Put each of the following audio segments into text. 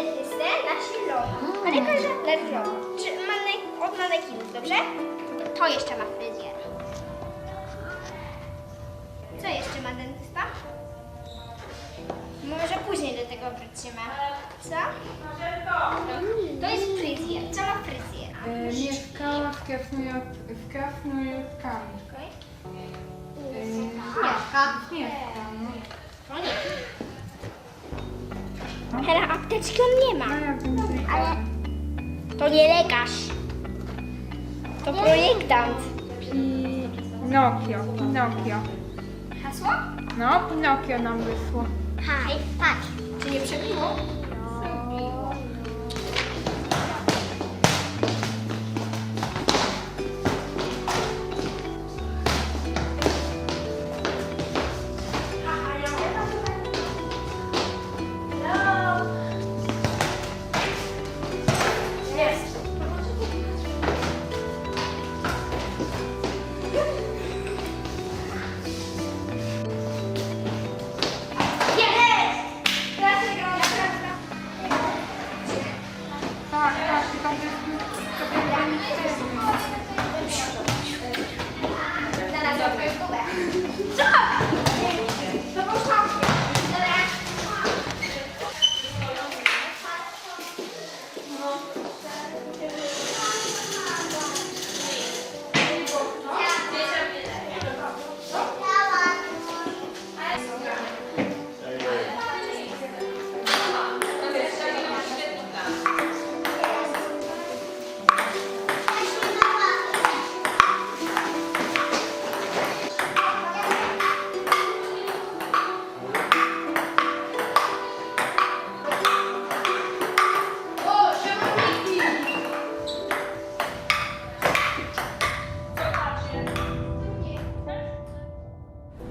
idę na środek. Ale każda leżą. Czy manek, od manekinów, dobrze? To jeszcze ma fryzjer. Co jeszcze ma dentysta? Może później do tego wrócimy. Co? To jest fryzjer. Co ma fryzjer? E, Mieszkała w Krasnojor- w Krasnojorkami. Okej. E, Mieszka. Mieszka, no. To nie. Hera, apteczki on nie ma. Ale... to nie lekarz. To projektant. Pinokio, Pinokio. Hasło? No, Pinokio nam wysło. Haj, patrz. Czy nie przebiło?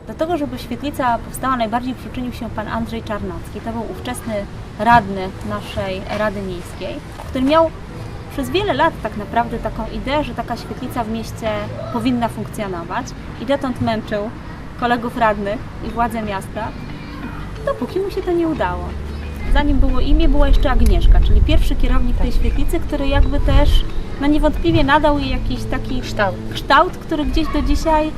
Do tego, żeby świetlica powstała, najbardziej przyczynił się pan Andrzej Czarnacki. To był ówczesny radny naszej Rady Miejskiej, który miał przez wiele lat tak naprawdę taką ideę, że taka świetlica w mieście powinna funkcjonować i dotąd męczył kolegów radnych i władze miasta, dopóki mu się to nie udało. Zanim było imię, była jeszcze Agnieszka, czyli pierwszy kierownik tej świetlicy, który jakby też no niewątpliwie nadał jej jakiś taki kształt, kształt który gdzieś do dzisiaj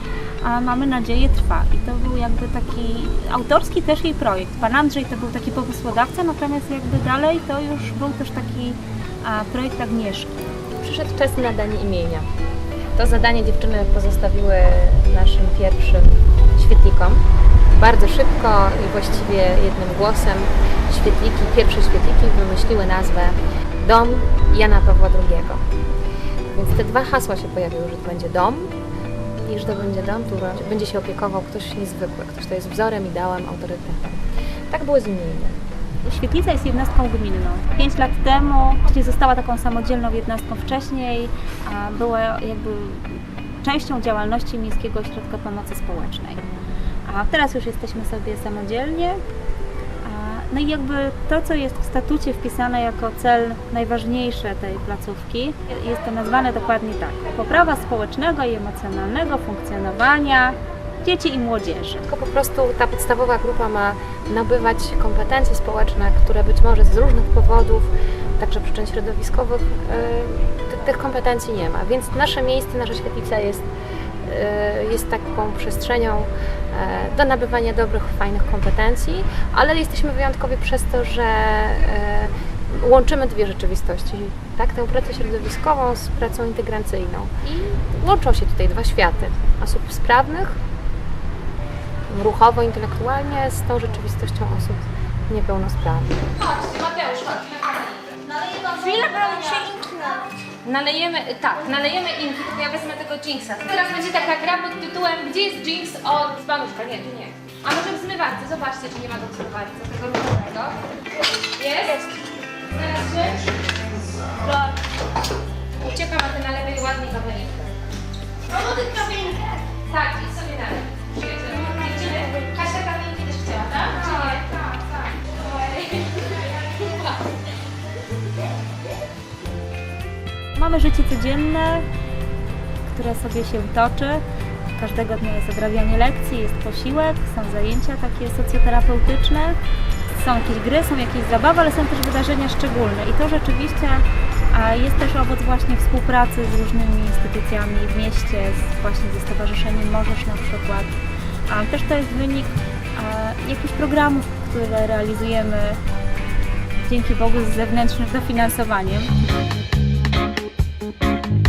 a mamy nadzieję trwa. I to był jakby taki autorski też jej projekt. Pan Andrzej to był taki pomysłodawca, natomiast jakby dalej to już był też taki a, projekt Agnieszki. Przyszedł czas na nadanie imienia. To zadanie dziewczyny pozostawiły naszym pierwszym świetlikom. Bardzo szybko i właściwie jednym głosem świetliki, pierwsze świetliki wymyśliły nazwę Dom Jana Pawła II. Więc te dwa hasła się pojawiły, że to będzie dom i że to będzie dom, który będzie się opiekował ktoś niezwykły, ktoś, kto jest wzorem, ideałem, autorytetem. Tak było z imieniem. Świetlica jest jednostką gminną. Pięć lat temu nie została taką samodzielną jednostką wcześniej, była jakby częścią działalności Miejskiego Ośrodka Pomocy Społecznej. A teraz już jesteśmy sobie samodzielnie. No i jakby to, co jest w statucie wpisane jako cel najważniejszy tej placówki, jest to nazwane dokładnie tak. Poprawa społecznego i emocjonalnego funkcjonowania dzieci i młodzieży. Tylko po prostu ta podstawowa grupa ma nabywać kompetencje społeczne, które być może z różnych powodów, także przyczyn środowiskowych, ty- tych kompetencji nie ma. Więc nasze miejsce, nasza świetlica jest, jest taką przestrzenią yy, do nabywania dobrych, fajnych kompetencji, ale jesteśmy wyjątkowi przez to, że yy, łączymy dwie rzeczywistości, tak, tę pracę środowiskową z pracą integracyjną. I łączą się tutaj dwa światy osób sprawnych ruchowo, intelektualnie z tą rzeczywistością osób niepełnosprawnych. Chwilę, bo muszę inknąć. Nalejemy, tak, nalejemy inki, tylko ja wezmę tego Jinxa. Teraz będzie taka gra pod tytułem Gdzie jest Jinx od Banuszka? Nie, tu nie. A może w zmywarce? Zobaczcie, czy nie ma go w zmywarce, tego różowego. Jest? Teraz rzecz. Ucieka ma te nalewej ładnie kawelinkę. No bo ty kawinkę. Tak, idź sobie nalej. Przyjedzie. Mamy życie codzienne, które sobie się toczy. Każdego dnia jest odrabianie lekcji, jest posiłek, są zajęcia takie socjoterapeutyczne. są jakieś gry, są jakieś zabawy, ale są też wydarzenia szczególne i to rzeczywiście jest też owoc właśnie współpracy z różnymi instytucjami w mieście, właśnie ze Stowarzyszeniem Możesz na przykład. A, też to jest wynik jakichś programów, które realizujemy dzięki Bogu z zewnętrznym dofinansowaniem. thank you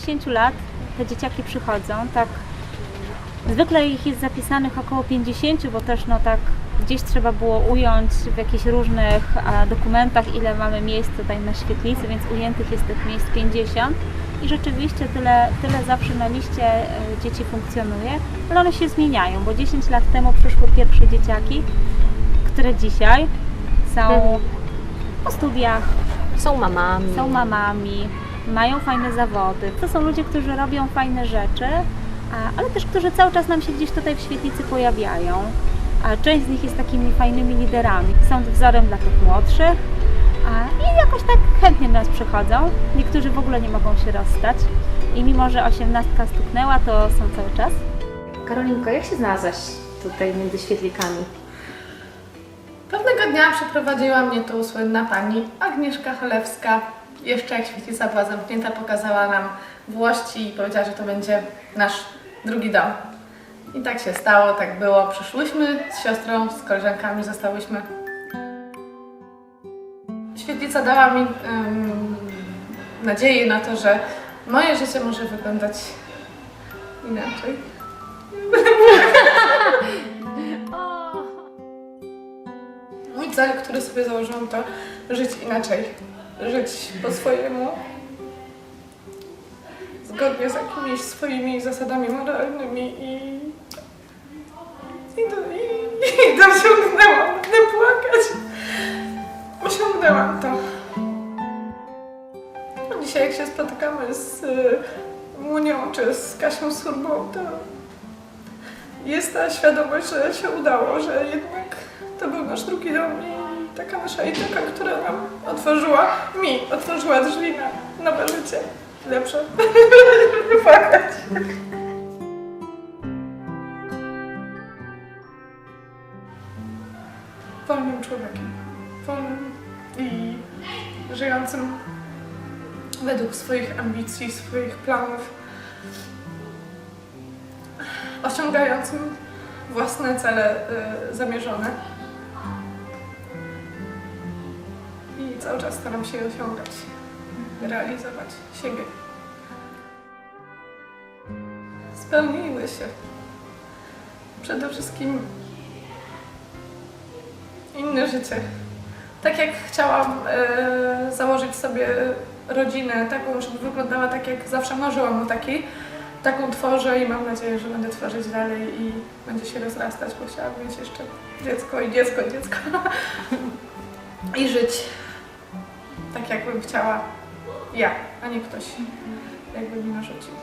10 lat te dzieciaki przychodzą, tak zwykle ich jest zapisanych około 50, bo też no tak gdzieś trzeba było ująć w jakichś różnych a, dokumentach, ile mamy miejsc tutaj na świetlicy, więc ujętych jest tych miejsc 50 i rzeczywiście tyle, tyle zawsze na liście e, dzieci funkcjonuje, ale one się zmieniają, bo 10 lat temu przyszły pierwsze dzieciaki, które dzisiaj są po studiach, Są mamami. są mamami, mają fajne zawody. To są ludzie, którzy robią fajne rzeczy, ale też którzy cały czas nam się gdzieś tutaj w świetlicy pojawiają. Część z nich jest takimi fajnymi liderami. Są wzorem dla tych młodszych i jakoś tak chętnie do nas przychodzą. Niektórzy w ogóle nie mogą się rozstać i mimo, że osiemnastka stuknęła, to są cały czas. Karolinko, jak się znalazłaś tutaj między świetlikami? Pewnego dnia przeprowadziła mnie tu słynna pani Agnieszka Cholewska. Jeszcze jak świetlica była zamknięta, pokazała nam włości i powiedziała, że to będzie nasz drugi dom. I tak się stało, tak było. Przyszłyśmy z siostrą, z koleżankami, zostałyśmy. Świetlica dała mi em, nadzieję na to, że moje życie może wyglądać inaczej. Mój cel, który sobie założyłam, to żyć inaczej. Żyć po swojemu. Zgodnie z jakimiś swoimi zasadami moralnymi i. I, do, i, i dosiągnęłam. Będę płakać. Osiągnęłam to. Dzisiaj, jak się spotykamy z y, Munią czy z Kasią Surbą, to jest ta świadomość, że się udało, że jednak to był nasz drugi dom taka nasza idea, która nam otworzyła, mi otworzyła drzwi na nowe życie. Lepsze. Płakać. Wolnym człowiekiem. Wolnym i żyjącym według swoich ambicji, swoich planów. Osiągającym własne cele y, zamierzone. Cały czas staram się osiągać, realizować siebie. Spełniły się. Przede wszystkim inne życie. Tak jak chciałam e, założyć sobie rodzinę, taką, żeby wyglądała tak, jak zawsze marzyłam o takiej, taką tworzę i mam nadzieję, że będę tworzyć dalej i będzie się rozrastać, bo chciałabym mieć jeszcze dziecko i dziecko, dziecko. I żyć tak, jakbym chciała ja, a nie ktoś, jakby mi narzucił.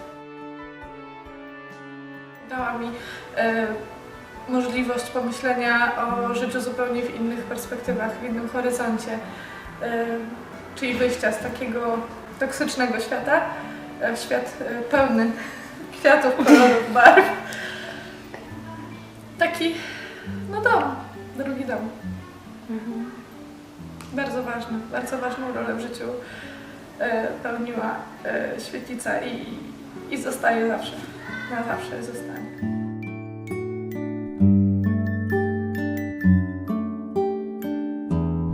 Dała mi e, możliwość pomyślenia o życiu zupełnie w innych perspektywach, w innym horyzoncie, e, czyli wyjścia z takiego toksycznego świata e, w świat pełny kwiatów, kolorów, barw. Taki, no dom, drugi dom. Bardzo ważne, bardzo ważną rolę w życiu e, pełniła e, świetlica i, i zostaje zawsze. Na zawsze zostanie.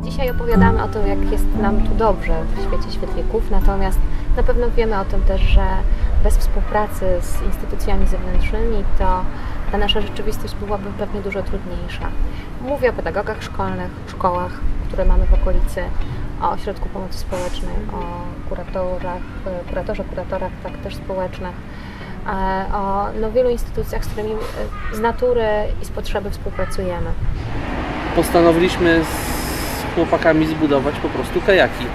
Dzisiaj opowiadamy o tym, jak jest nam tu dobrze w świecie świetlików, natomiast na pewno wiemy o tym też, że bez współpracy z instytucjami zewnętrznymi to ta nasza rzeczywistość byłaby pewnie dużo trudniejsza. Mówię o pedagogach szkolnych, szkołach, które mamy w okolicy, o ośrodku pomocy społecznej, o kuratorach, e, kuratorze, kuratorach tak też społecznych, e, o no, wielu instytucjach, z którymi e, z natury i z potrzeby współpracujemy. postanowiliśmy z chłopakami zbudować po prostu kajaki.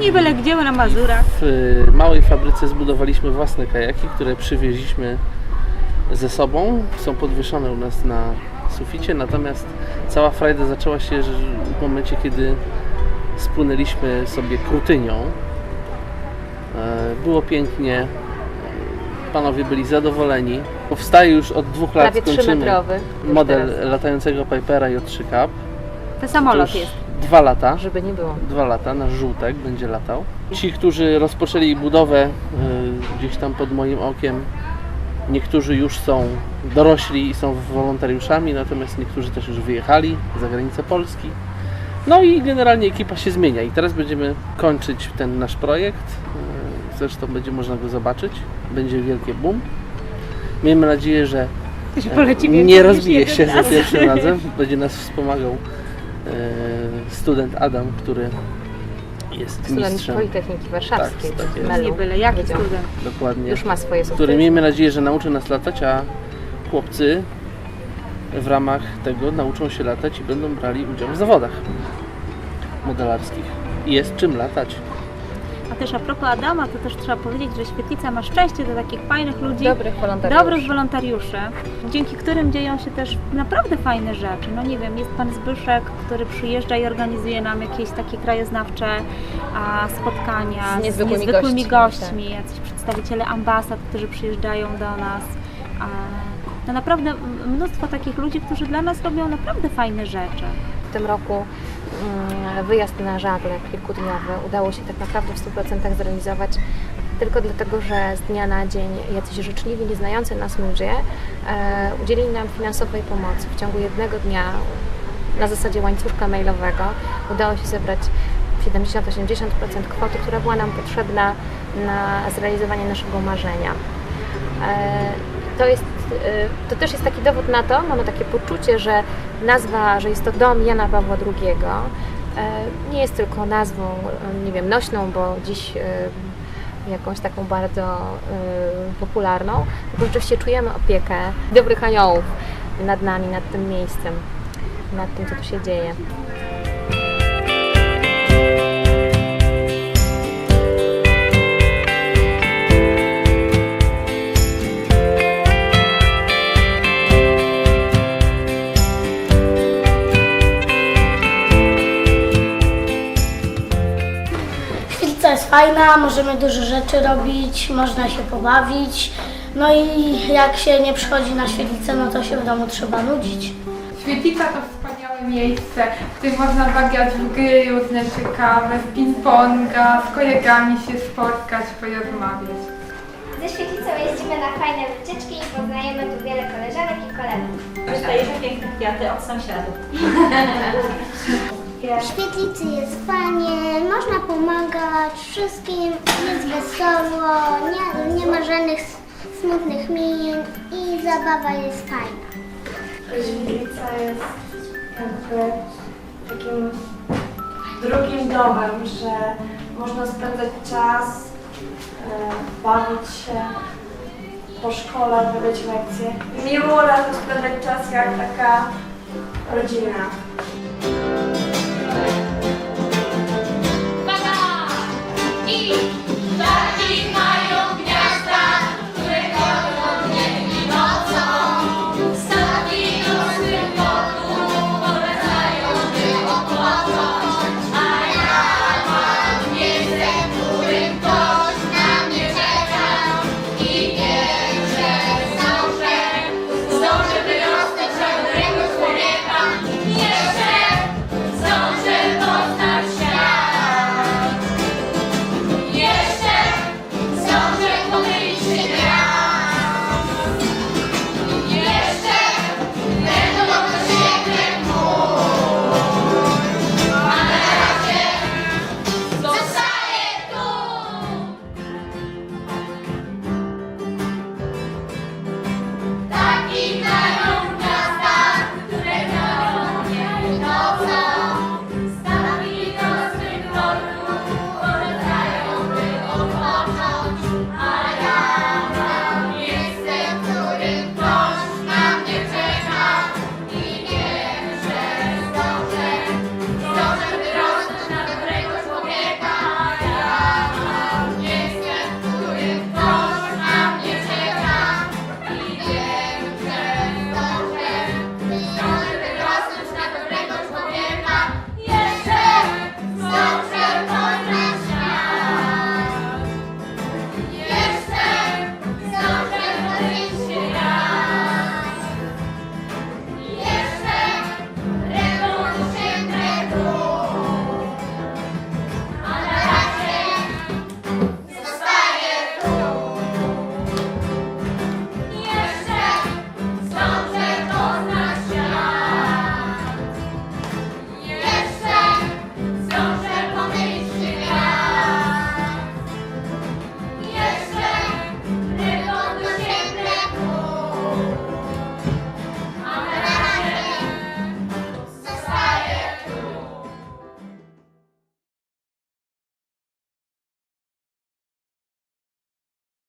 Nie byle gdzie, na Mazurach. W małej fabryce zbudowaliśmy własne kajaki, które przywieźliśmy ze sobą. Są podwieszone u nas na suficie, natomiast cała frajda zaczęła się w momencie, kiedy spłynęliśmy sobie krutynią. E, Było pięknie, panowie byli zadowoleni. Powstaje już od dwóch lat, Prawie kończymy model teraz, latającego Pipera J3 Cup. To samolot jest. dwa lata. żeby nie było. dwa lata, nasz żółtek będzie latał. Ci, którzy rozpoczęli budowę y, gdzieś tam pod moim okiem, niektórzy już są dorośli i są wolontariuszami, natomiast niektórzy też już wyjechali za granicę Polski. No i generalnie ekipa się zmienia i teraz będziemy kończyć ten nasz projekt. Zresztą będzie można go zobaczyć. Będzie wielkie boom. Miejmy nadzieję, że poleci nie rozbije się za pierwszym razem. Będzie nas wspomagał e, student Adam, który jest Student mistrzem. Politechniki Warszawskiej. Tak, tak. Melu Nie byle, jaki student. Dokładnie. Już ma swoje Który sukcesy. miejmy nadzieję, że nauczy nas latać, a chłopcy w ramach tego nauczą się latać i będą brali udział w zawodach modelarskich. I Jest czym latać. A też a propos Adama, to też trzeba powiedzieć, że Świetlica ma szczęście do takich fajnych ludzi, Dobrych wolontariuszy. dobrych wolontariuszy, dzięki którym dzieją się też naprawdę fajne rzeczy. No nie wiem, jest pan Zbyszek, który przyjeżdża i organizuje nam jakieś takie krajoznawcze a, spotkania Z niezwykłymi niezwykłymi gośćmi, gośćmi jacyś przedstawiciele ambasad, którzy przyjeżdżają do nas. A, no naprawdę mnóstwo takich ludzi, którzy dla nas robią naprawdę fajne rzeczy. W tym roku wyjazd na żagle kilkudniowy udało się tak naprawdę w 100% zrealizować tylko dlatego, że z dnia na dzień jacyś życzliwi, nieznający nas ludzie e, udzielili nam finansowej pomocy. W ciągu jednego dnia na zasadzie łańcuszka mailowego udało się zebrać 70-80% kwoty, która była nam potrzebna na zrealizowanie naszego marzenia. E, To, jest, e, to też jest taki dowód na to, mamy takie poczucie, że nazwa, że jest to dom Jana Pawła II, e, nie jest tylko nazwą, e, nie wiem, nośną, bo dziś e, jakąś taką bardzo popularną, tylko rzeczywiście czujemy opiekę dobrych aniołów nad nami, nad tym miejscem, nad tym, co tu się dzieje. Fajna, możemy dużo rzeczy robić, można się pobawić. No i jak się nie przychodzi na świetlicę, no to się w domu trzeba nudzić. Świetlica to wspaniałe miejsce, w którym można bawiać w gry różne ciekawe, w ping-ponga, z kolegami się spotkać, porozmawiać. Ze świetlicą jeździmy na fajne wycieczki i poznajemy tu wiele koleżanek i kolegów. Dostajemy piękne kwiaty od sąsiadów. W świetlicy jest fajnie, można pomagać wszystkim, jest wesoło, nie, nie ma żadnych smutnych min i zabawa jest fajna. Świetlica jest jakby takim drugim domem, że można spędzać czas, e, bawić się po szkole, odbywać lekcje. Miło razem spędzać czas jak taka rodzina. Uwaga! I... Taki